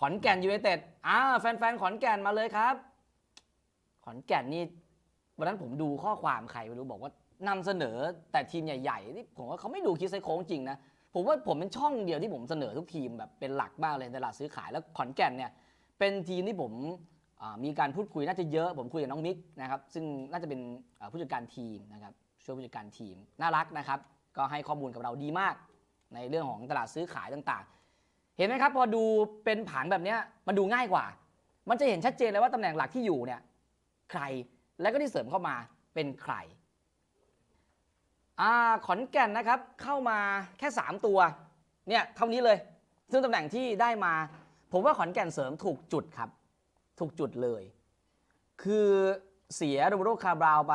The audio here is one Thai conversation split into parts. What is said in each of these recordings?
ขอนแก่นยูไนเต็ดอ่าแฟนๆขอนแก่นมาเลยครับ ขอนแก่นนี่วันนั้นผมดูข้อความใครไม่รู้บอกว่านำเสนอแต่ทีมใหญ่ๆนี่ผมว่าเขาไม่ดูคิดไซโค้งจริงนะผมว่าผมเป็นช่องเดียวที่ผมเสนอทุกทีมแบบเป็นหลักมากเลยในตลาดซื้อขายแล้วขอนแก่นเนี่ยเป็นทีมที่ผมมีการพูดคุยน่าจะเยอะผมคุยกับน้องมิกนะครับซึ่งน่าจะเป็นผู้จัดการทีมนะครับช่วยผู้จัดการทีมน่ารักนะครับ ก็ให้ข้อมูลกับเราดีมาก ในเรื่องของตลาดซื้อขายต่างๆ เห็นไหมครับพอดูเป็นผังแบบนี้มันดูง่ายกว่า มันจะเห็นชัดเจนเลยว่าตำแหน่งหลักที่อยู่เนี่ยใครแล้วก็ที่เสริมเข้ามาเป็นใครอ่าขอนแก่นนะครับเข้ามาแค่ 3 ตัวเนี่ยเท่านี้เลย ซึ่งตำแหน่งที่ได้มา ผมว่าขอนแก่นเสริมถูกจุดครับ ถูกจุดเลย คือเสียโรเบโรคาบราวไป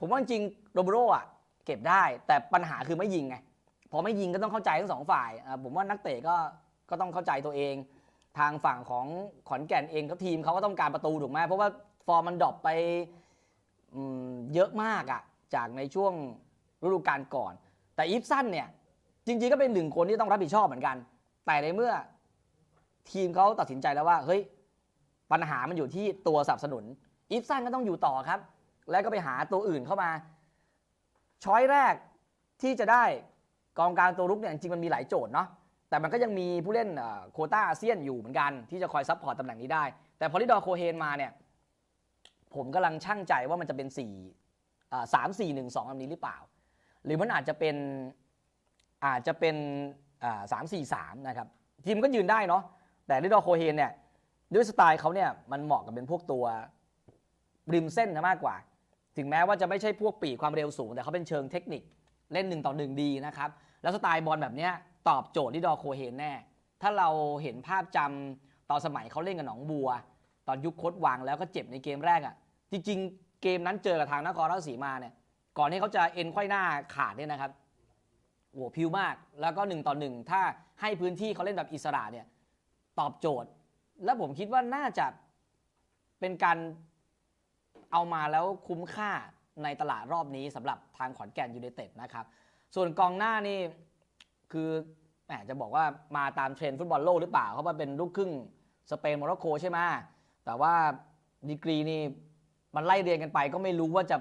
ผมว่าจริงโรเบโรอะเก็บได้ แต่ปัญหาคือไม่ยิงไงพอไม่ยิงก็ต้องเข้าใจทั้งสองฝ่ายผมว่านักเตะก็ ก็ต้องเข้าใจตัวเอง ทางฝั่งของขอนแก่นเองก็ทีมเขาก็ต้องการประตูถูกไหมเพราะว่าฟอร์มมันดรอปไปเยอะมากอะจากในช่วงฤดูกาลก่อน แต่อีฟสันเนี่ยจริงๆก็เป็นหนึ่งคนที่ต้องรับผิดชอบเหมือนกัน แต่ในเมื่อทีมเขาตัดสินใจแล้วว่าเฮ้ยปัญหามันอยู่ที่ตัวสนับสนุนอีฟสันก็ต้องอยู่ต่อครับ แล้วก็ไปหาตัวอื่นเข้ามา ช้อยแรกที่จะได้กองกลางตัวรุกเนี่ยจริงๆมันมีหลายโจทย์เนาะ แต่มันก็ยังมีผู้เล่นโคต้าอาเซียนอยู่เหมือนกัน ที่จะคอยซัพพอร์ตตำแหน่งนี้ได้ แต่พอลิดอร์โคเฮนมาเนี่ย ผมกำลังช่างใจว่ามันจะเป็นสี่สามสี่หนึ่งสองแบบนี้หรือเปล่า หรือมันอาจจะเป็นอาจจะเป็นสามสี่สามนะครับ ทีมก็ยืนได้เนาะแต่ลิดอร์โคเฮนเนี่ยด้วยสไตล์เขาเนี่ยมันเหมาะกับเป็นพวกตัวริมเส้นนะมากกว่า ถึงแม้ว่าจะไม่ใช่พวกปีกความเร็วสูง แต่เขาเป็นเชิงเทคนิคเล่นหนึ่งต่อหนึ่งดีนะครับ แล้วสไตล์บอลแบบเนี้ยตอบโจทย์ที่ดอโคเฮนแน่ ถ้าเราเห็นภาพจำตอนสมัยเขาเล่นกับหนองบัว ตอนยุคโคดวังแล้วก็เจ็บในเกมแรกอะ่ะ จริง ๆ เกมนั้นเจอกับทางนครราชสีมาเนี่ย ก่อนที่เขาจะเอ็นไขว้หน้าขาดเนี่ยนะครับโอ้โหพิวมาก แล้วก็หนึ่งต่อหนึ่งถ้าให้พื้นที่เขาเล่นแบบอิสระเนี่ยตอบโจทย์ แล้วผมคิดว่าน่าจะเป็นการเอามาแล้วคุ้มค่าในตลาดรอบนี้สำหรับทางขอนแก่นยูไนเต็ดนะครับ ส่วนกองหน้านี่ คือแหมจะบอกว่ามาตามเทรนด์ฟุตบอลโลกหรือเปล่าเพราะว่าเป็นลูกครึ่งสเปนโมร็อกโกใช่ไหมแต่ว่าดีกรีนี่มันไล่เรียงกันไปก็ไม่รู้ว่าจะ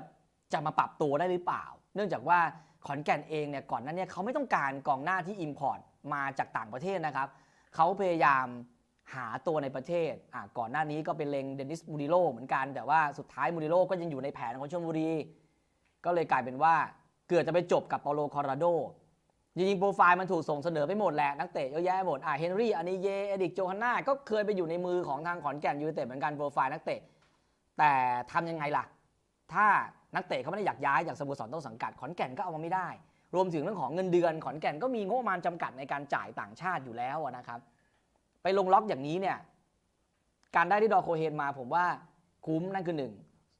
จะมาปรับตัวได้หรือเปล่า เนื่องจากว่าขอนแก่นเองเนี่ยก่อนนั้นเนี่ยเขาไม่ต้องการกองหน้าที่อิมพอร์ตมาจากต่างประเทศนะครับเขาพยายามหาตัวในประเทศอะก่อนหน้านี้ก็เป็นเลงเดนิสมูริโลเหมือนกัน แต่ว่าสุดท้ายมูริโลก็ยังอยู่ในแผนของชลบุรี ก็เลยกลายเป็นว่าเกือบจะไปจบกับเปาโลคอราโด จริงๆโปรไฟล์มันถูกส่งเสนอไปหมดแหละนักเตะเยอะแยะหมดอ่าเฮนรี่อานิเยเอดิกโจฮันนาก็เคยไปอยู่ในมือของทางขอนแก่นยูไนเต็ดเหมือนกันโปรไฟล์นักเตะแต่ทำยังไงล่ะ ถ้านักเตะเขาไม่ได้อยากย้ายจากสโมสรต้นสังกัดขอนแก่นก็เอามาไม่ได้ รวมถึงเรื่องของเงินเดือนขอนแก่นก็มีงบประมาณจำกัดในการจ่ายต่างชาติอยู่แล้วนะครับ ไปลงล็อกอย่างนี้เนี่ยการได้ที่ดอร์โคเฮนมาผมว่าคุ้มนั่นคือหนึ่ง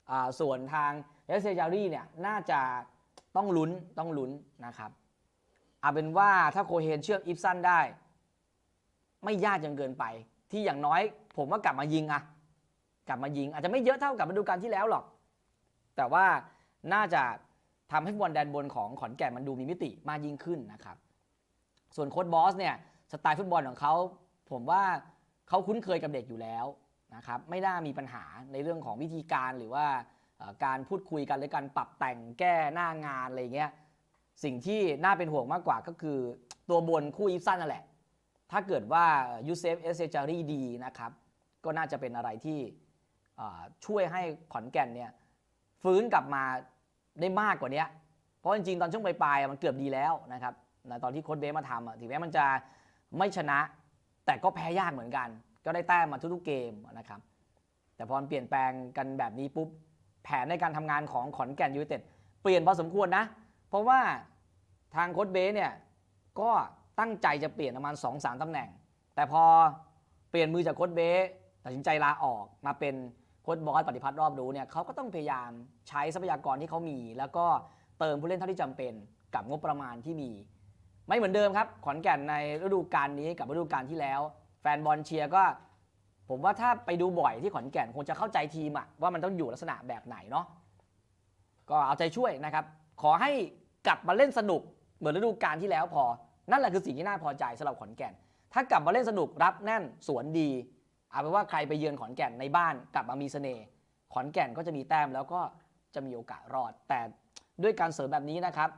อ่าส่วนทางเอสเซจารีเนี่ยน่าจะต้องลุ้นต้องลุ้นนะครับ เอาเป็นว่าถ้าโคเฮนเชื่อมอิฟซันได้ ไม่ยากจนเกินไป ที่อย่างน้อย ผมว่ากลับมายิงอะกลับมายิง อาจจะไม่เยอะเท่ากับฤดูกาลที่แล้วหรอก แต่ว่าน่าจะทำให้บอลแดนบนของขอนแก่นมันดูมีมิติมากยิ่งขึ้นนะครับ ส่วนโค้ชบอสเนี่ยสไตล์ฟุตบอลของเขาผมว่าเขาคุ้นเคยกับเด็กอยู่แล้วนะครับไม่น่ามีปัญหาในเรื่องของวิธีการหรือว่าการพูดคุยกันหรือการปรับแต่งแก้หน้างานอะไรเงี้ย สิ่งที่น่าเป็นห่วงมากกว่าก็คือตัวบนคู่อีฟซันนั่นแหละ ถ้าเกิดว่ายูเซฟเอสเซจารีดีนะครับ ก็น่าจะเป็นอะไรที่ช่วยให้ขอนแก่นเนี่ยฟื้นกลับมาได้มากกว่านี้เพราะจริงๆ ตอนช่วงปลายๆมันเกือบดีแล้วนะครับตอนที่โค้ชเบสมาทำอะถึงแม้มันจะไม่ชนะ แต่ก็แพ้ยากเหมือนกัน ก็ได้แต้มมาทุกๆเกมนะครับ แต่พอเปลี่ยนแปลงกันแบบนี้ปุ๊บแผนในการทำงานของขอนแก่นยูเต็ดเปลี่ยนพอสมควรนะ เพราะว่าทางโค้ชเบสเนี่ยก็ตั้งใจจะเปลี่ยนประมาณ2อสตำแหน่ง แต่พอเปลี่ยนมือจากโค้ชเบสตัดสินใจลาออกมาเป็นโค้ชบอสปฏิพัฒน์รอบรู้เนี่ยเขาก็ต้องพยายามใช้ทรัพยากรที่เขามี แล้วก็เติมผู้เล่นเท่าที่จำเป็นกับงบประมาณที่มี ไม่เหมือนเดิมครับ ขอนแก่นในฤดูกาลนี้กับฤดูกาลที่แล้ว แฟนบอลเชียร์ก็ ผมว่าถ้าไปดูบ่อยที่ขอนแก่นคงจะเข้าใจทีมอะว่ามันต้องอยู่ลักษณะแบบไหนเนาะก็เอาใจช่วยนะครับ ขอให้ กลับมาเล่นสนุกเหมือนฤดูกาลที่แล้วพอ นั่นแหละคือสิ่งที่น่าพอใจสำหรับขอนแก่น ถ้ากลับมาเล่นสนุกรับแน่นสวนดีเอาเป็นว่าใครไปเยือนขอนแก่นในบ้านกลับมามีเสน่ห์ขอนแก่นก็จะมีแต้มแล้วก็จะมีโอกาสรอด แต่ด้วยการเสริมแบบนี้นะครับ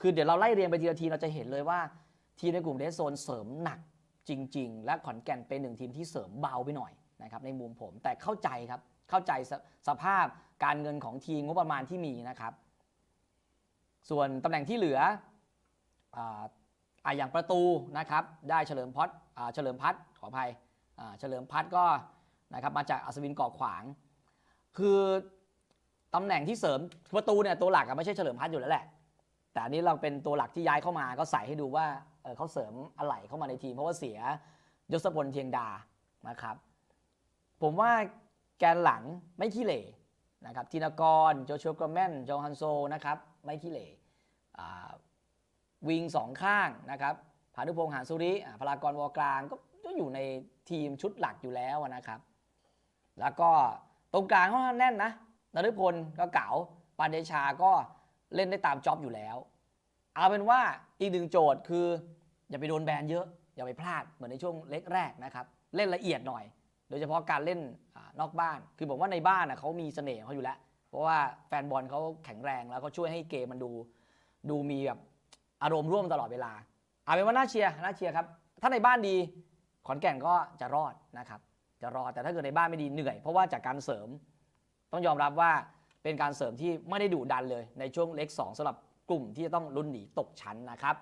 คือเดี๋ยวเราไล่เรียงไปทีละทีเราจะเห็นเลยว่า ทีมในกลุ่มเดสโซนเสริมหนักจริง ๆ และขอนแก่นเป็นหนึ่งทีมที่เสริมเบาไปหน่อยนะครับในมุมผมแต่เข้าใจครับเข้าใจสสภาพการเงินของทีมงบประมาณที่มีนะครับ ส่วนตำแหน่งที่เหลืออ่าออย่างประตูนะครับได้เฉลิมพัฒเฉลิมพัฒขออภัยเฉลิมพัฒก็นะครับมาจากอัศวินเก่อขวาง คือตำแหน่งที่เสริมประตูเนี่ยตัวหลักไม่ใช่เฉลิมพัฒอยู่แล้วแหละ แต่อันนี้เราเป็นตัวหลักที่ย้ายเข้ามาก็ใส่ให้ดูว่าเเขาเสริมอะไหล่เข้ามาในทีม เพราะว่าเสียยศพลเทียงดานะครับ ผมว่าแกนหลังไม่ขี้เหร่ นะครับธินกรโจชัวกรแมนโจฮันโซนะครับไม่ขี้เหร่อ่าวิงสองข้างนะครับพานุพงษ์หานสุริพลากรวอกลางก็อยู่ในทีมชุดหลักอยู่แล้วนะครับ แล้วก็ตรงกลางเขาแน่นนะนฤพลก็เก๋าปานเดชาก็เล่นได้ตามจ็อบอยู่แล้ว เอาเป็นว่าอีกหนึ่งโจทย์คือ อย่าไปโดนแบนเยอะ อย่าไปพลาดเหมือนในช่วงเล็กแรกนะครับ เล่นละเอียดหน่อย ยเฉพาะการเล่นอนอกบ้าน คือผมว่าในบ้านเขามีเสน่ห์เขาอยู่แล้ว เพราะว่าแฟนบอลเขาแข็งแรงแล้วก็ช่วยให้เกมมันดู ดูมีแบบอารมณ์ร่วมตลอดเวลา เอาเป็นว่าน่าเชียร์น่าเชียร์ครับ ถ้าในบ้านดีขอนแก่นก็จะรอดนะครับ จะรอดแต่ถ้าเกิดในบ้านไม่ดีเหนื่อยเพราะว่าจากการเสริม ต้องยอมรับว่าเป็นการเสริมที่ไม่ได้ดุดันเลยในช่วงเล็กสองสำหรับกลุ่มที่จะต้องลุ้นหนีตกชั้นนะครับ